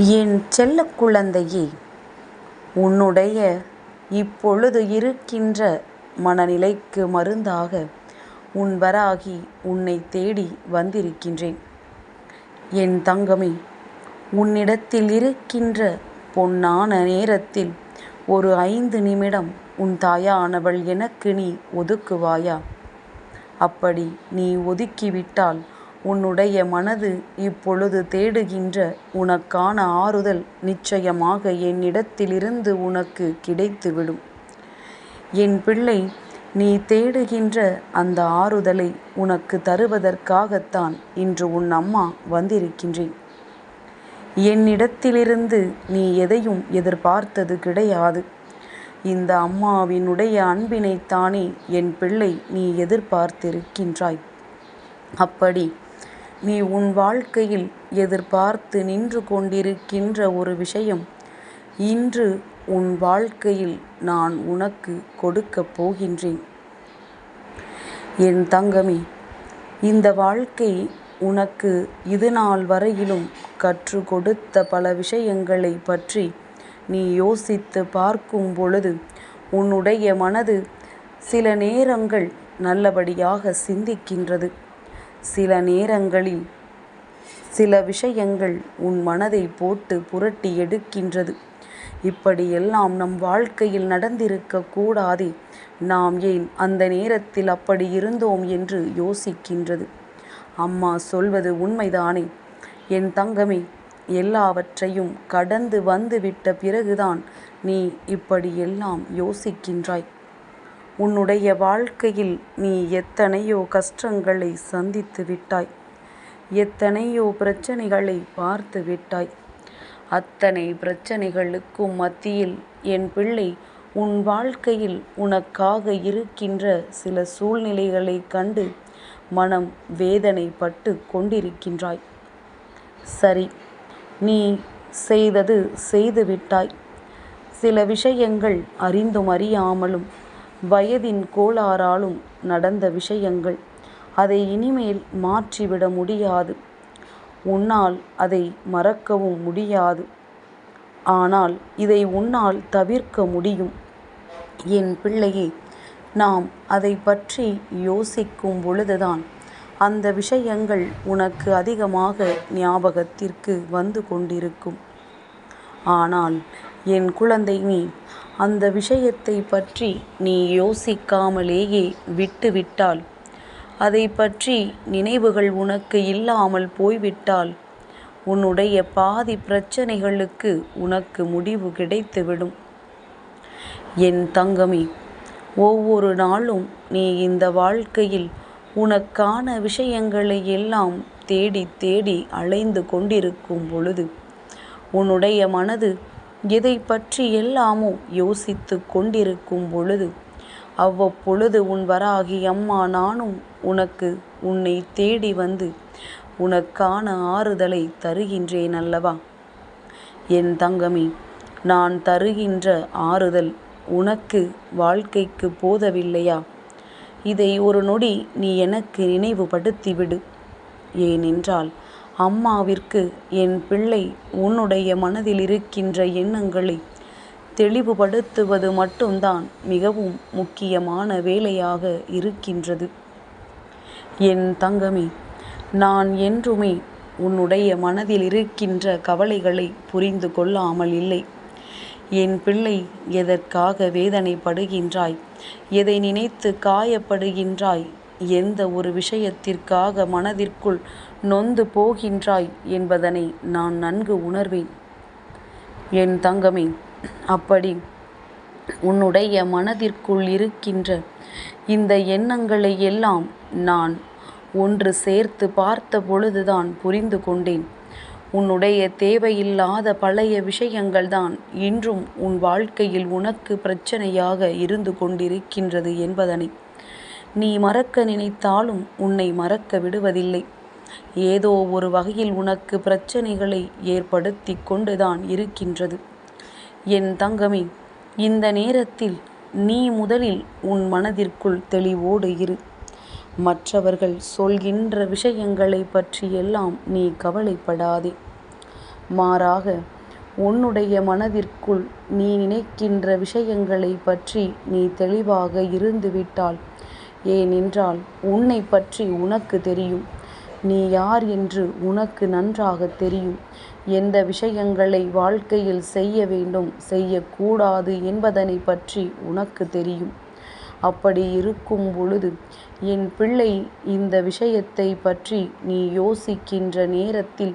என் செல்ல குழந்தையே உன்னுடைய இப்பொழுது இருக்கின்ற மனநிலைக்கு மருந்தாக உன் வராகி உன்னை தேடி வந்திருக்கின்றேன். என் தங்கமே உன்னிடத்தில் இருக்கின்ற பொன்னான நேரத்தில் ஒரு ஐந்து நிமிடம் உன் தாயானவள் எனக்கு நீ ஒதுக்குவாயா? அப்படி நீ ஒதுக்கிவிட்டால் உன்னுடைய மனது இப்பொழுது தேடுகின்ற உனக்கான ஆறுதல் நிச்சயமாக என்னிடத்திலிருந்து உனக்கு கிடைத்துவிடும். என் பிள்ளை நீ தேடுகின்ற அந்த ஆறுதலை உனக்கு தருவதற்காகத்தான் இன்று உன் அம்மா வந்திருக்கின்றேன். என்னிடத்திலிருந்து நீ எதையும் எதிர்பார்த்தது கிடையாது. இந்த அம்மாவினுடைய அன்பினைத்தானே என் பிள்ளை நீ எதிர்பார்த்திருக்கின்றாய். அப்படி நீ உன் வாழ்க்கையில் எதிர்பார்த்து நின்று கொண்டிருக்கின்ற ஒரு விஷயம் இன்று உன் வாழ்க்கையில் நான் உனக்கு கொடுக்கப் போகின்றேன். என் தங்கமே இந்த வாழ்க்கை உனக்கு இது நாள் வரையிலும் கற்றுக் கொடுத்த பல விஷயங்களைப் பற்றி நீ யோசித்து பார்க்கும் பொழுது உன்னுடைய மனது சில நேரங்கள் நல்லபடியாக சிந்திக்கின்றது. சில நேரங்களில் சில விஷயங்கள் உன் மனதைப் போட்டு புரட்டி எடுக்கின்றது. இப்படியெல்லாம் நம் வாழ்க்கையில் நடந்திருக்க கூடாதே நாம் ஏன் அந்த நேரத்தில் அப்படி இருந்தோம் என்று யோசிக்கின்றது. அம்மா சொல்வது உண்மைதானே என் தங்கமே எல்லாவற்றையும் கடந்து வந்துவிட்ட பிறகுதான் நீ இப்படியெல்லாம் யோசிக்கின்றாய். உன்னுடைய வாழ்க்கையில் நீ எத்தனையோ கஷ்டங்களை சந்தித்து விட்டாய். எத்தனையோ பிரச்சனைகளை பார்த்து விட்டாய். அத்தனை பிரச்சனைகளுக்கும் மத்தியில் என் பிள்ளை உன் வாழ்க்கையில் உனக்காக இருக்கின்ற சில சூழ்நிலைகளை கண்டு மனம் வேதனைப்பட்டு கொண்டிருக்கின்றாய். சரி நீ செய்தது செய்துவிட்டாய். சில விஷயங்கள் அறிந்தும் அறியாமலும் வயதின் கோளாறாலும் நடந்த விஷயங்கள். அதை இனிமேல் மாற்றிவிட முடியாது. உன்னால் அதை மறக்கவும் முடியாது. ஆனால் இதை உன்னால் தவிர்க்க முடியும். என் பிள்ளையே நாம் அதை பற்றி யோசிக்கும் பொழுதுதான் அந்த விஷயங்கள் உனக்கு அதிகமாக ஞாபகத்திற்கு வந்து கொண்டிருக்கும். ஆனால் என் குழந்தை நீ அந்த விஷயத்தை பற்றி நீ யோசிக்காமலேயே விட்டுவிட்டால் அதை பற்றி நினைவுகள் உனக்கு இல்லாமல் போய்விட்டால் உன்னுடைய பாதி பிரச்சனைகளுக்கு உனக்கு முடிவு கிடைத்துவிடும். என் தங்கமே ஒவ்வொரு நாளும் நீ இந்த வாழ்க்கையில் உனக்கான விஷயங்களை எல்லாம் தேடித் தேடி அலைந்து கொண்டிருக்கும் பொழுது உன்னுடைய மனது இதை பற்றி எல்லாமோ யோசித்து கொண்டிருக்கும் பொழுது அவ்வப்பொழுது உன் வராகி அம்மா நானும் உனக்கு உன்னை தேடி வந்து உனக்கான ஆறுதலை தருகின்றேன் அல்லவா? என் தங்கமே நான் தருகின்ற ஆறுதல் உனக்கு வாழ்க்கைக்கு போதவில்லையா? இதை ஒரு நொடி நீ எனக்கு நினைவுபடுத்திவிடு. ஏனென்றால் அம்மாவிற்கு என் பிள்ளை உன்னுடைய மனதில் இருக்கின்ற எண்ணங்களை தெளிவுபடுத்துவது மட்டும்தான் மிகவும் முக்கியமான வேலையாக இருக்கின்றது. என் தங்கமே நான் என்றுமே உன்னுடைய மனதில் இருக்கின்ற கவலைகளை புரிந்து கொள்ளாமல் இல்லை. என் பிள்ளை எதற்காக வேதனைப்படுகின்றாய்? எதை நினைத்து காயப்படுகின்றாய்? எந்த ஒரு விஷயத்திற்காக மனதிற்குள் நொந்து போகின்றாய் என்பதனை நான் நன்கு உணர்வேன். என் தங்கமே அப்படி உன்னுடைய மனதிற்குள் இருக்கின்ற இந்த எண்ணங்களை எல்லாம் நான் ஒன்று சேர்த்து பார்த்த பொழுதுதான் புரிந்து கொண்டேன். உன்னுடைய தேவையில்லாத பழைய விஷயங்கள்தான் இன்றும் உன் வாழ்க்கையில் உனக்கு பிரச்சனையாக இருந்து கொண்டிருக்கின்றது என்பதனை. நீ மறக்க நினைத்தாலும் உன்னை மறக்க விடுவதில்லை. ஏதோ ஒரு வகையில் உனக்கு பிரச்சனைகளை ஏற்படுத்தி கொண்டுதான் இருக்கின்றது. என் தங்கமே இந்த நேரத்தில் நீ முதலில் உன் மனதிற்குள் தெளிவோடு இரு. மற்றவர்கள் சொல்கின்ற விஷயங்களை பற்றியெல்லாம் நீ கவலைப்படாதே. மாறாக உன்னுடைய மனதிற்குள் நீ நினைக்கின்ற விஷயங்களை பற்றி நீ தெளிவாக இருந்துவிட்டால் ஏனென்றால் உன்னை பற்றி உனக்கு தெரியும். நீ யார் என்று உனக்கு நன்றாக தெரியும். எந்த விஷயங்களை வாழ்க்கையில் செய்ய வேண்டும் செய்யக்கூடாது என்பதனை பற்றி உனக்கு தெரியும். அப்படி இருக்கும் பொழுது என் பிள்ளை இந்த விஷயத்தை பற்றி நீ யோசிக்கின்ற நேரத்தில்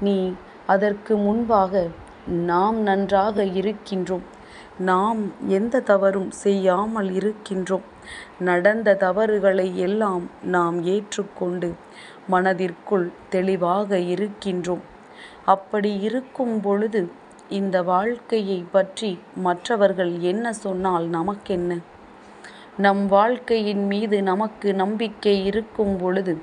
நீ அதற்கு முன்பாக நாம் நன்றாக இருக்கின்றோம். நாம் எந்த தவறும் செய்யாமல் இருக்கின்றோம். நடந்த தவறுகளை எல்லாம் நாம் ஏற்றுக்கொண்டு மனதிற்குள் தெளிவாக இருக்கின்றோம். அப்படி இருக்கும் பொழுது இந்த வாழ்க்கையை பற்றி மற்றவர்கள் என்ன சொன்னால் நமக்கென்ன? நம் வாழ்க்கையின் மீது நமக்கு நம்பிக்கை இருக்கும் பொழுது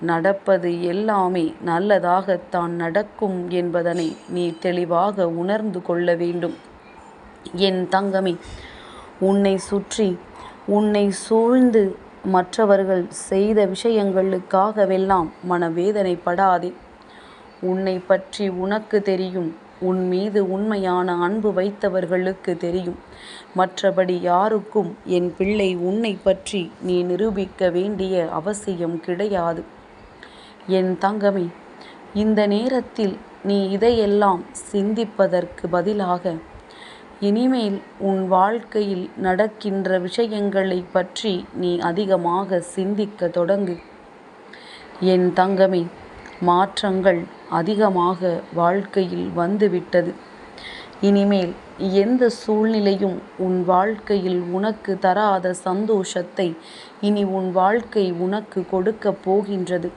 நடப்பது எல்லாமே நல்லதாகத்தான் நடக்கும் என்பதனை நீ தெளிவாக உணர்ந்து கொள்ள வேண்டும். என் தங்கமே உன்னை சுற்றி உன்னை சூழ்ந்து மற்றவர்கள் செய்த விஷயங்களுக்காகவெல்லாம் மனவேதனைப்படாதே. உன்னை பற்றி உனக்கு தெரியும் உன் மீது உண்மையான அன்பு வைத்தவர்களுக்கு தெரியும். மற்றபடி யாருக்கும் என் பிள்ளை உன்னை பற்றி நீ நிரூபிக்க வேண்டிய அவசியம் கிடையாது. என் தங்கமே இந்த நேரத்தில் நீ இதையெல்லாம் சிந்திப்பதற்கு பதிலாக இனிமேல் உன் வாழ்க்கையில் நடக்கின்ற விஷயங்களை பற்றி நீ அதிகமாக சிந்திக்க தொடங்கு. என் தங்கமே மாற்றங்கள் அதிகமாக வாழ்க்கையில் வந்துவிட்டது. இனிமேல் எந்த சூழ்நிலையும் உன் வாழ்க்கையில் உனக்கு தராத சந்தோஷத்தை இனி உன் வாழ்க்கை உனக்கு கொடுக்கப் போகின்றது.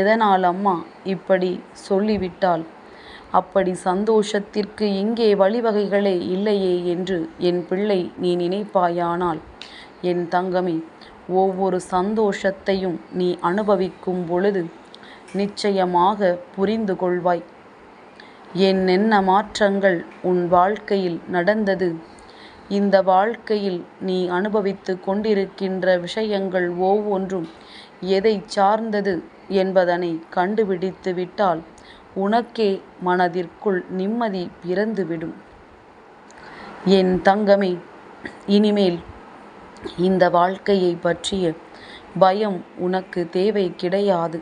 எதனால் அம்மா இப்படி சொல்லிவிட்டால் அப்படி சந்தோஷத்திற்கு இங்கே வழிவகைகளே இல்லையே என்று என் பிள்ளை நீ நினைப்பாயானால் என் தங்கமே ஒவ்வொரு சந்தோஷத்தையும் நீ அனுபவிக்கும் பொழுது நிச்சயமாக புரிந்து கொள்வாய். என்னென்ன மாற்றங்கள் உன் வாழ்க்கையில் நடந்தது. இந்த வாழ்க்கையில் நீ அனுபவித்து கொண்டிருக்கின்ற விஷயங்கள் ஒவ்வொன்றும் எதை சார்ந்தது என்பதனை கண்டுபிடித்து விட்டால் உனக்கே மனதிற்குள் நிம்மதி பிறந்துவிடும். என் தங்கமே இனிமேல் இந்த வாழ்க்கையை பற்றிய பயம் உனக்கு தேவை கிடையாது.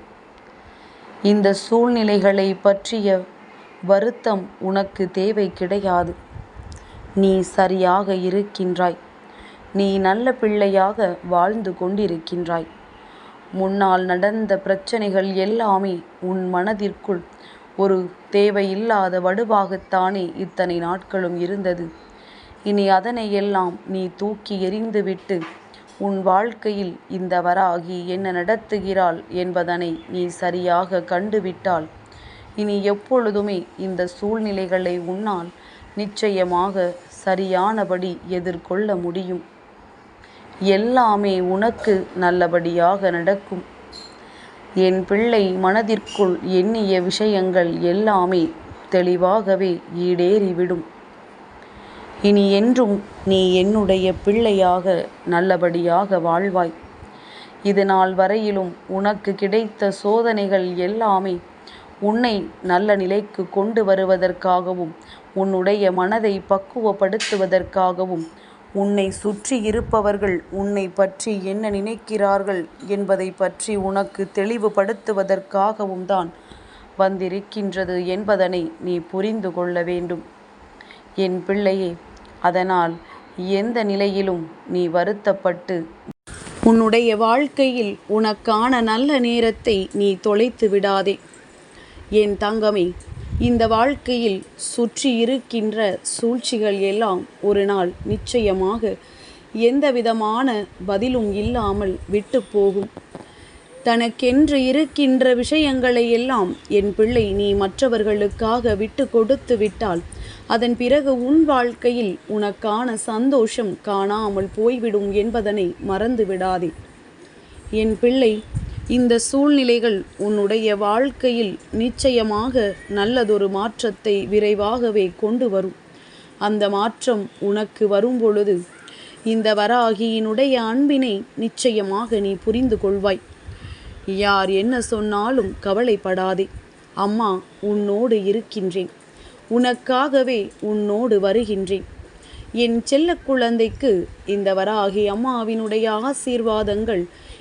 இந்த சூழ்நிலைகளை பற்றிய வருத்தம் உனக்கு தேவை கிடையாது. நீ சரியாக இருக்கின்றாய். நீ நல்ல பிள்ளையாக வாழ்ந்து கொண்டிருக்கின்றாய். முன்னால் நடந்த பிரச்சனைகள் எல்லாமே உன் மனதிற்குள் ஒரு தேவையில்லாத வடுவாகத்தானே இத்தனை நாட்களும் இருந்தது. இனி அதனை எல்லாம் நீ தூக்கி எறிந்துவிட்டு உன் வாழ்க்கையில் இந்த வராகி என்ன நடத்துகிறாள் என்பதனை நீ சரியாக கண்டுவிட்டால் இனி எப்பொழுதுமே இந்த சூழ்நிலைகளை உன்னால் நிச்சயமாக சரியானபடி எதிர்கொள்ள முடியும். எல்லாமே உனக்கு நல்லபடியாக நடக்கும். என் பிள்ளை மனதிற்குள் எண்ணிய விஷயங்கள் எல்லாமே தெளிவாகவே ஈடேறிவிடும். இனி என்றும் நீ என்னுடைய பிள்ளையாக நல்லபடியாக வாழ்வாய். இது நாள் வரையிலும் உனக்கு கிடைத்த சோதனைகள் எல்லாமே உன்னை நல்ல நிலைக்கு கொண்டு வருவதற்காகவும் உன்னுடைய மனதை பக்குவப்படுத்துவதற்காகவும் உன்னை சுற்றி இருப்பவர்கள் உன்னை பற்றி என்ன நினைக்கிறார்கள் என்பதை பற்றி உனக்கு தெளிவுபடுத்துவதற்காகவும் தான் வந்திருக்கின்றது என்பதனை நீ புரிந்து கொள்ள வேண்டும். என் பிள்ளையே அதனால் எந்த நிலையிலும் நீ வருத்தப்பட்டு உன்னுடைய வாழ்க்கையில் உனக்கான நல்ல நேரத்தை நீ தொலைத்து விடாதே. என் தங்கமே இந்த வாழ்க்கையில் சுற்றி இருக்கின்ற சூழ்ச்சிகள் எல்லாம் ஒரு நாள் நிச்சயமாக எந்த விதமான பதிலும் இல்லாமல் விட்டு போகும். தனக்கென்று இருக்கின்ற விஷயங்களை எல்லாம் என் பிள்ளை நீ மற்றவர்களுக்காக விட்டு கொடுத்து விட்டால் அதன் பிறகு உன் வாழ்க்கையில் உனக்கான சந்தோஷம் காணாமல் போய்விடும் என்பதனை மறந்து விடாதே என் பிள்ளை இந்த சூழ்நிலைகள் உன்னுடைய வாழ்க்கையில் நிச்சயமாக நல்லதொரு மாற்றத்தை விரைவாகவே கொண்டு வரும். அந்த மாற்றம் உனக்கு வரும் பொழுது இந்த வராகியினுடைய அன்பினை நிச்சயமாக நீ புரிந்து கொள்வாய். யார் என்ன சொன்னாலும் கவலைப்படாதே. அம்மா உன்னோடு இருக்கின்றேன். உனக்காகவே உன்னோடு வருகின்றேன். என் செல்ல குழந்தைக்கு இந்த வராகி அம்மாவினுடைய ஆசீர்வாதங்கள்